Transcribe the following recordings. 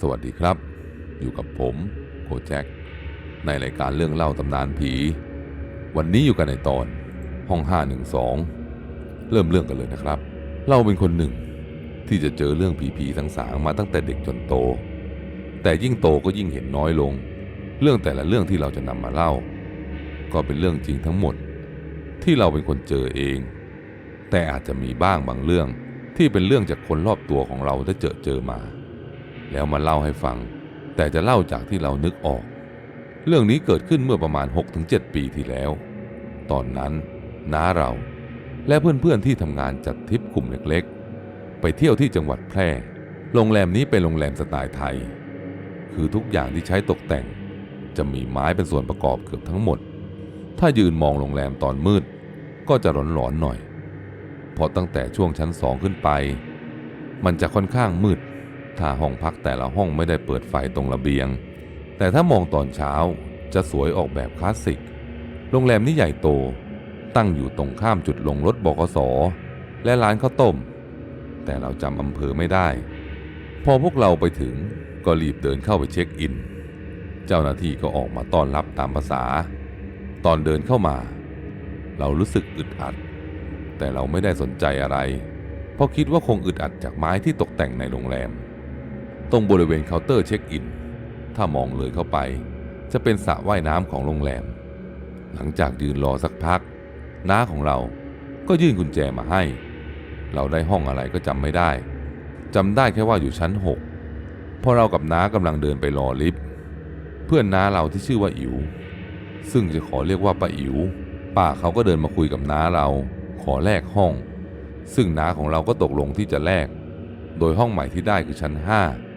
สวัสดีครับ อยู่กับผมโคแจ็คในรายการเรื่องเล่าตำนานผี วันนี้อยู่กันในตอนห้อง 512 เริ่มเรื่องกันเลยนะครับ เราเป็นคนหนึ่งที่จะเจอเรื่องผีๆสางๆมาตั้งแต่เด็กจนโต แต่ยิ่งโตก็ยิ่งเห็นน้อยลง เรื่องแต่ละเรื่องที่เราจะนำมาเล่า ก็เป็นเรื่องจริงทั้งหมด ที่เราเป็นคนเจอเอง แต่อาจจะมีบ้างบางเรื่องที่เป็นเรื่องจากคนรอบตัวของเราได้เจอเจอมา แล้วมาเล่าให้ฟัง แต่จะเล่าจากที่เรานึกออก เรื่องนี้เกิดขึ้นเมื่อประมาณ 6-7 ปีที่แล้ว ตอนนั้นน้าเราและเพื่อนๆที่ทำงานจัดทริปกลุ่มเล็กๆ ไปเที่ยวที่จังหวัดแพร่ โรงแรมนี้เป็นโรงแรมสไตล์ไทย คือทุกอย่างที่ใช้ตกแต่ง จะมีไม้เป็นส่วนประกอบเกือบทั้งหมด ถ้ายืนมองโรงแรมตอนมืด ก็จะหลอนๆหน่อย เพราะตั้งแต่ช่วงชั้นสองขึ้นไป มันจะค่อนข้างมืด ถ้าห้องพักแต่ละห้องไม่ได้เปิดไฟตรงระเบียง แต่ถ้ามองตอนเช้าจะสวยออกแบบคลาสสิก โรงแรมนี้ใหญ่โต ตั้งอยู่ตรงข้ามจุดลงรถบกสและร้านข้าวต้ม แต่เราจำอำเภอไม่ได้ พอพวกเราไปถึงก็รีบเดินเข้าไปเช็คอิน เจ้าหน้าที่ก็ออกมาต้อนรับตามภาษา ตอนเดินเข้ามา เรารู้สึกอึดอัด แต่เราไม่ได้สนใจอะไร เพราะคิดว่าคงอึดอัดจากไม้ที่ตกแต่งในโรงแรม ตรงบริเวณเคาน์เตอร์เช็คอิน ถ้ามองเลยเข้าไป จะเป็นสระว่ายน้ำของโรงแรม หลังจากยืนรอสักพัก น้าของเราก็ยื่นกุญแจมาให้ เราได้ห้องอะไรก็จำไม่ได้จำได้แค่ว่าอยู่ชั้นหกพอเรากับน้ากำลังเดินไปรอลิฟต์เพื่อนน้าเราที่ชื่อว่าอิ๋วซึ่งจะขอเรียกว่าป้าอิ๋วป้าเขาก็เดินมาคุยกับน้าเรา ขอแลกห้อง ซึ่งน้าของเราก็ตกลงที่จะแลกโดยห้องใหม่ที่ได้คือชั้น5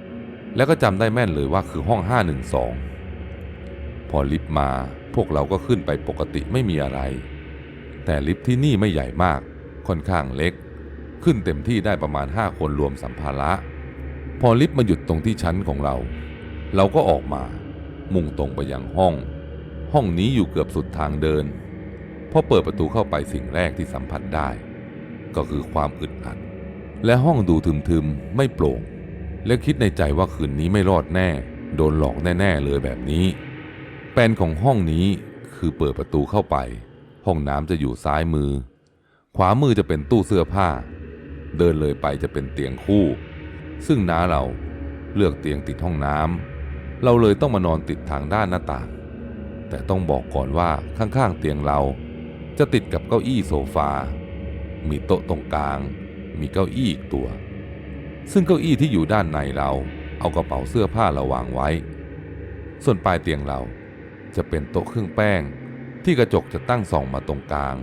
แล้วก็จำได้แม่นเลยว่าคือห้อง 512 พอลิฟต์มาพวกเราก็ขึ้นไปปกติไม่มีอะไร แต่ลิฟต์ที่นี่ไม่ใหญ่มาก ค่อนข้างเล็ก ขึ้นเต็มที่ได้ประมาณ 5 คนรวมสัมภาระ พอลิฟต์มาหยุดตรงที่ชั้นของเรา เราก็ออกมา มุ่งตรงไปยังห้อง ห้องนี้อยู่เกือบสุดทางเดินพอเปิดประตูเข้าไปสิ่งแรกที่สัมผัสได้ ก็คือความอึดอัด และห้องดูทึมๆไม่โปร่ง และคิดในใจว่าคืนนี้ไม่รอดแน่ โดนหลอกแน่ ๆ เลยแบบนี้ แปลนของห้องนี้คือเปิดประตูเข้าไป ห้องน้ำจะอยู่ซ้ายมือ ขวามือจะเป็นตู้เสื้อผ้า เดินเลยไปจะเป็นเตียงคู่ ซึ่งน้าเราเลือกเตียงติดห้องน้ำเราเลยต้องมานอนติดทางด้านหน้าต่าง แต่ต้องบอกก่อนว่าข้างๆเตียงเรา จะติดกับเก้าอี้โซฟา มีโต๊ะตรงกลาง มีเก้าอี้อีกตัว ซึ่งเก้าอี้ที่อยู่ด้านในเราเอากระเป๋าเสื้อผ้าเราวางไว้ ส่วนปลายเตียงเราจะเป็นโต๊ะเครื่องแป้ง ที่กระจกจะตั้งส่องมาตรงกลาง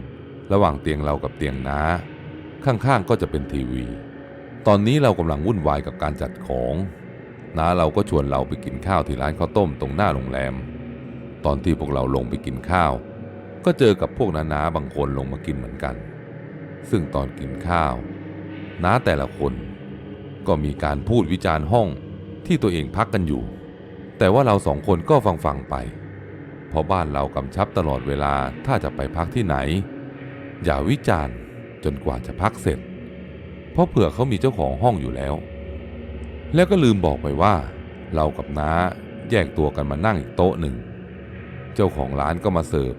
ระหว่างเตียงเรากับเตียงน้า ข้างๆก็จะเป็นทีวี ตอนนี้เรากำลังวุ่นวายกับการจัดของน้าเราก็ชวนเราไปกินข้าวที่ร้านข้าวต้มตรงหน้าโรงแรม ตอนที่พวกเราลงไปกินข้าว ก็เจอกับพวกน้าๆบางคนลงมากินเหมือนกัน ซึ่งตอนกินข้าวน้าแต่ละคน ก็มีการพูดวิจารณ์ห้องที่ตัวเองพักกันอยู่ แต่ว่าเราสองคนก็ฟังฟังๆไป เพราะบ้านเรากำชับตลอดเวลาถ้าจะไปพักที่ไหน อย่าวิจารณ์จนกว่าจะพักเสร็จ เพราะเผื่อเขามีเจ้าของห้องอยู่แล้ว แล้วก็ลืมบอกไปว่า เรากับน้าแยกตัวกันมานั่งอีกโต๊ะหนึ่ง เจ้าของร้านก็มาเสิร์ฟ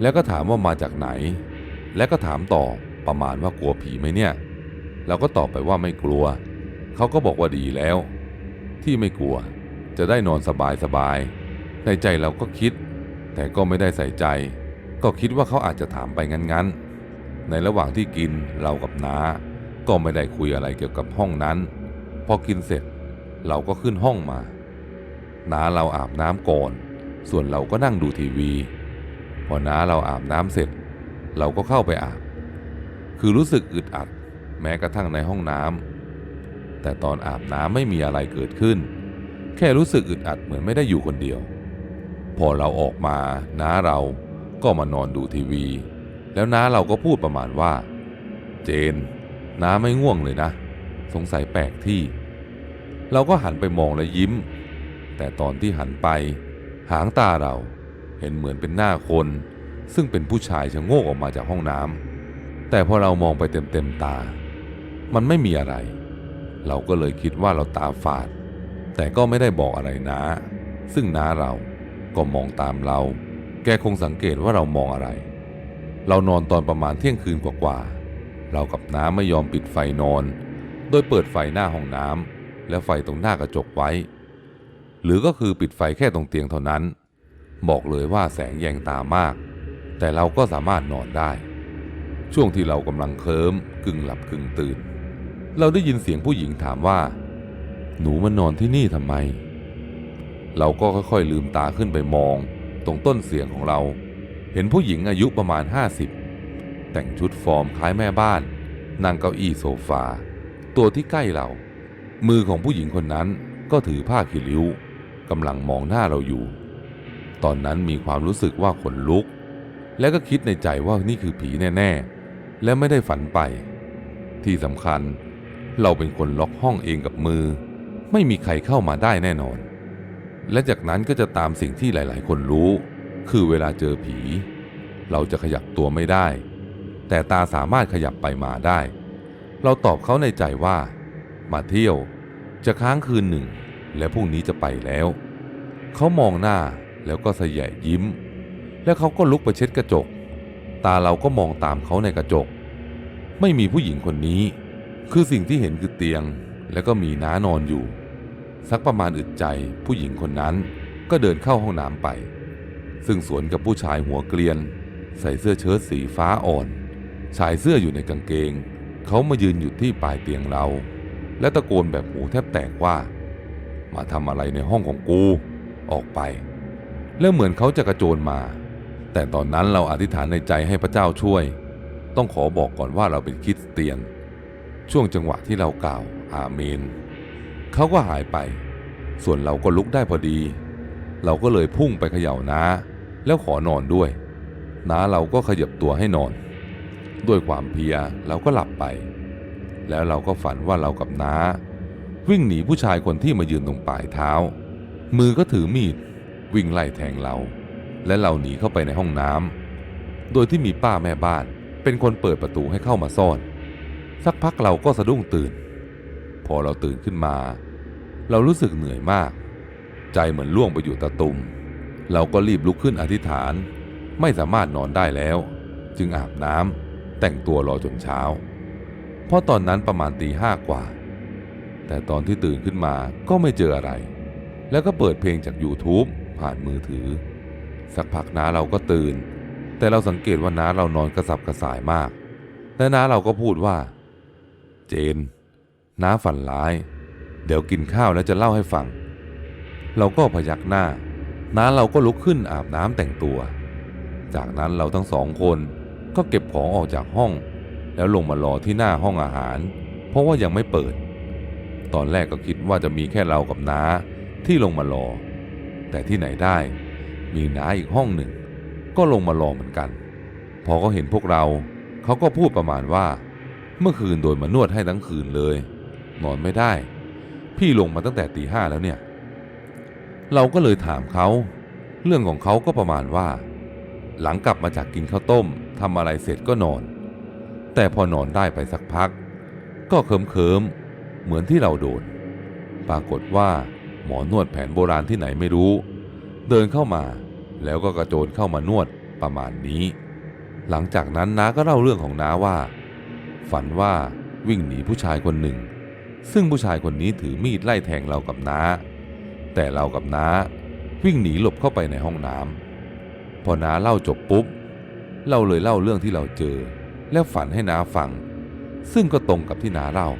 แล้วก็ถามว่ามาจากไหน และก็ถามต่อประมาณว่ากลัวผีไหมเนี่ย เราก็ตอบไปว่าไม่กลัว เขาก็บอกว่าดีแล้ว ที่ไม่กลัวจะได้นอนสบายสบายในใจเราก็คิด แต่ก็ไม่ได้ใส่ใจ ก็คิดว่าเขาอาจจะถามไปงั้นๆ ในระหว่างที่กินเรากับน้า ก็ไม่ได้คุยอะไรเกี่ยวกับห้องนั้น พอกินเสร็จเราก็ขึ้นห้องมาน้าเราอาบน้ำก่อน ส่วนเราก็นั่งดูทีวี พอน้าเราอาบน้ำเสร็จ เราก็เข้าไปอาบ คือรู้สึกอึดอัด แม้กระทั่งในห้องน้ำ แต่ตอนอาบน้ำไม่มีอะไรเกิดขึ้น แค่รู้สึกอึดอัดเหมือนไม่ได้อยู่คนเดียว พอเราออกมาน้าเราก็มานอนดูทีวี แล้วน้าเราก็พูดประมาณว่า เจน น้าไม่ง่วงเลยนะ สงสัยแปลกที่ เราก็หันไปมองและยิ้ม แต่ตอนที่หันไป หางตาเราเห็นเหมือนเป็นหน้าคน ซึ่งเป็นผู้ชายชะโงกออกมาจากห้องน้ำแต่พอเรามองไปเต็มๆตา มันไม่มีอะไร เราก็เลยคิดว่าเราตาฝาด แต่ก็ไม่ได้บอกอะไรนะซึ่งน้าเราก็มองตามเรา แกคงสังเกตว่าเรามองอะไร เรานอนตอนประมาณเที่ยงคืนกว่าๆ เรากับน้าไม่ยอมปิดไฟนอน โดยเปิดไฟหน้าห้องน้ำและไฟตรงหน้ากระจกไว้ หรือก็คือปิดไฟแค่ตรงเตียงเท่านั้น บอกเลยว่าแสงแยงตามาก แต่เราก็สามารถนอนได้ ช่วงที่เรากำลังเคลิ้มกึ่งหลับกึ่งตื่น เราได้ยินเสียงผู้หญิงถามว่า หนูมานอนที่นี่ทำไม เราก็ค่อยๆลืมตาขึ้นไปมอง ตรงต้นเสียงของเรา เห็นผู้หญิงอายุประมาณ 50 แต่งชุดฟอร์มคล้ายแม่บ้าน นั่งเก้าอี้โซฟา ตัวที่ใกล้เรา มือของผู้หญิงคนนั้นก็ถือผ้าขีริ้วกำลังมองหน้าเราอยู่ ตอนนั้นมีความรู้สึกว่าขนลุก และก็คิดในใจว่านี่คือผีแน่ ๆ และไม่ได้ฝันไป ที่สำคัญ เราเป็นคนล็อกห้องเองกับมือ ไม่มีใครเข้ามาได้แน่นอน และจากนั้นก็จะตามสิ่งที่หลาย ๆ คนรู้ คือเวลาเจอผี เราจะขยับตัวไม่ได้ แต่ตาสามารถขยับไปมาได้ เราตอบเขาในใจว่า มาเที่ยว จะค้างคืนหนึ่ง และพรุ่งนี้จะไปแล้ว เขามองหน้าแล้วก็สยะยิ้ม แล้วเขาก็ลุกไปเช็ดกระจก ตาเราก็มองตามเขาในกระจก ไม่มีผู้หญิงคนนี้ คือสิ่งที่เห็นคือเตียงแล้วก็มีน้านอนอยู่ สักประมาณอึดใจผู้หญิงคนนั้นก็เดินเข้าห้องน้ำไป ซึ่งสวนกับผู้ชายหัวเกลียน ใส่เสื้อเชิ้ตสีฟ้าอ่อน ชายเสื้ออยู่ในกางเกง เขามายืนอยู่ที่ปลายเตียงเรา และตะโกนแบบหูแทบแตกว่า มาทำอะไรในห้องของกูออกไป แล้วเหมือนเขาจะกระโจนมา แต่ตอนนั้นเราอธิษฐานในใจให้พระเจ้าช่วย ต้องขอบอกก่อนว่าเราเป็นคริสเตียน ช่วงจังหวะที่เรากล่าวอาเมน เขาก็หายไป ส่วนเราก็ลุกได้พอดี เราก็เลยพุ่งไปเขย่าน้า แล้วขอนอนด้วย น้าเราก็ขยับตัวให้นอน ด้วยความเพียเราก็หลับไป แล้วเราก็ฝันว่าเรากับน้า วิ่งหนีผู้ชายคนที่มายืนตรงปลายเท้า มือก็ถือมีด วิ่งไล่แทงเรา และเราหนีเข้าไปในห้องน้ำโดยที่มีป้าแม่บ้านเป็นคนเปิดประตูให้เข้ามาซ่อน สักพักเราก็สะดุ้งตื่น พอเราตื่นขึ้นมา เรารู้สึกเหนื่อยมาก ใจเหมือนล่วงไปอยู่ตะตุ่มเราก็รีบลุกขึ้นอธิษฐาน ไม่สามารถนอนได้แล้ว จึงอาบน้ำแต่งตัวรอจนเช้า เพราะตอนนั้นประมาณตีห้ากว่า แต่ตอนที่ตื่นขึ้นมาก็ไม่เจออะไร แล้วก็เปิดเพลงจาก YouTube ผ่านมือถือ สักพักน้าเราก็ตื่น แต่เราสังเกตว่าน้าเรานอนกระสับกระส่ายมากและน้าเราก็พูดว่า จน น้าฝันร้าย เดี๋ยวกินข้าวแล้วจะเล่าให้ฟัง เราก็พยักหน้า น้าเราก็ลุกขึ้นอาบน้ำแต่งตัว จากนั้นเราทั้งสองคนก็เก็บของออกจากห้อง แล้วลงมารอที่หน้าห้องอาหาร เพราะว่ายังไม่เปิด ตอนแรกก็คิดว่าจะมีแค่เรากับน้าที่ลงมารอ แต่ที่ไหนได้ มีน้าอีกห้องหนึ่ง ก็ลงมารอเหมือนกัน พอเขาเห็นพวกเราเขาก็พูดประมาณว่า เมื่อคืนโดนมานวดให้ทั้งคืนเลย นอนไม่ได้ พี่ลงมาตั้งแต่ตีห้าแล้วเนี่ย เราก็เลยถามเขาเรื่องของเขาก็ประมาณว่า หลังกลับมาจากกินข้าวต้มทำอะไรเสร็จก็นอน แต่พอนอนได้ไปสักพัก ก็เคิมเคิมๆเหมือนที่เราโดน ปรากฏว่า หมอนวดแผนโบราณที่ไหนไม่รู้ เดินเข้ามาแล้วก็กระโจนเข้ามานวดประมาณนี้ หลังจากนั้นน้าก็เล่าเรื่องของน้าว่า ฝันว่าวิ่งหนีผู้ชายคนหนึ่ง ซึ่งผู้ชายคนนี้ถือมีดไล่แทงเรากับน้า แต่เรากับน้าวิ่งหนีหลบเข้าไปในห้องน้ำพอน้าเล่าจบปุ๊บ เราเลยเล่าเรื่องที่เราเจอ แล้วฝันให้น้าฟัง ซึ่งก็ตรงกับที่น้าเล่า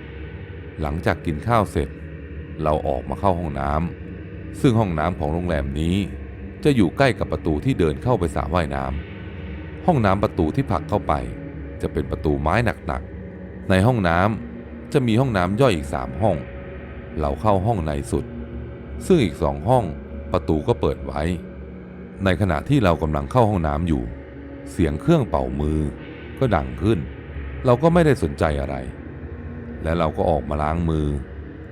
หลังจากกินข้าวเสร็จ เราออกมาเข้าห้องน้ำซึ่งห้องน้ำของโรงแรมนี้ จะอยู่ใกล้กับประตูที่เดินเข้าไปสระว่ายน้ำห้องน้ำประตูที่ผลักเข้าไป จะเป็นประตูไม้หนักๆ ในห้องน้ำจะมีห้องน้ำย่อยอีกสามห้อง เราเข้าห้องในสุด ซึ่งอีกสองห้องประตูก็เปิดไว้ ในขณะที่เรากำลังเข้าห้องน้ำอยู่ เสียงเครื่องเป่ามือก็ดังขึ้น เราก็ไม่ได้สนใจอะไร และเราก็ออกมาล้างมือ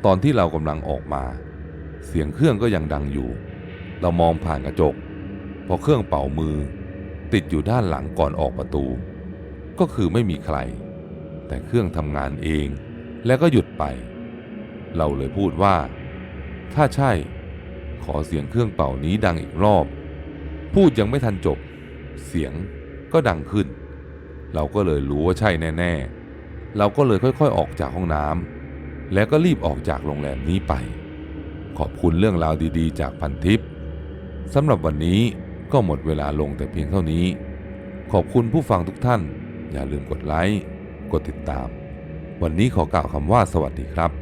ตอนที่เรากำลังออกมา เสียงเครื่องก็ยังดังอยู่ เรามองผ่านกระจกพอเครื่องเป่ามือ ติดอยู่ด้านหลังก่อนออกประตู ก็คือไม่มีใคร แต่เครื่องทำงานเองแล้วก็หยุดไป เราเลยพูดว่า ถ้าใช่ ขอเสียงเครื่องเป่านี้ดังอีกรอบ พูดยังไม่ทันจบ เสียงก็ดังขึ้น เราก็เลยรู้ว่าใช่แน่ ๆ เราก็เลยค่อยๆ ออกจากห้องน้ำแล้วก็รีบออกจากโรงแรมนี้ไป ขอบคุณเรื่องราวดีๆ จากพันทิปสำหรับวันนี้ก็หมดเวลาลงแต่เพียงเท่านี้ ขอบคุณผู้ฟังทุกท่าน อย่าลืมกดไลค์ กดติดตาม วันนี้ขอกล่าวคำว่าสวัสดีครับ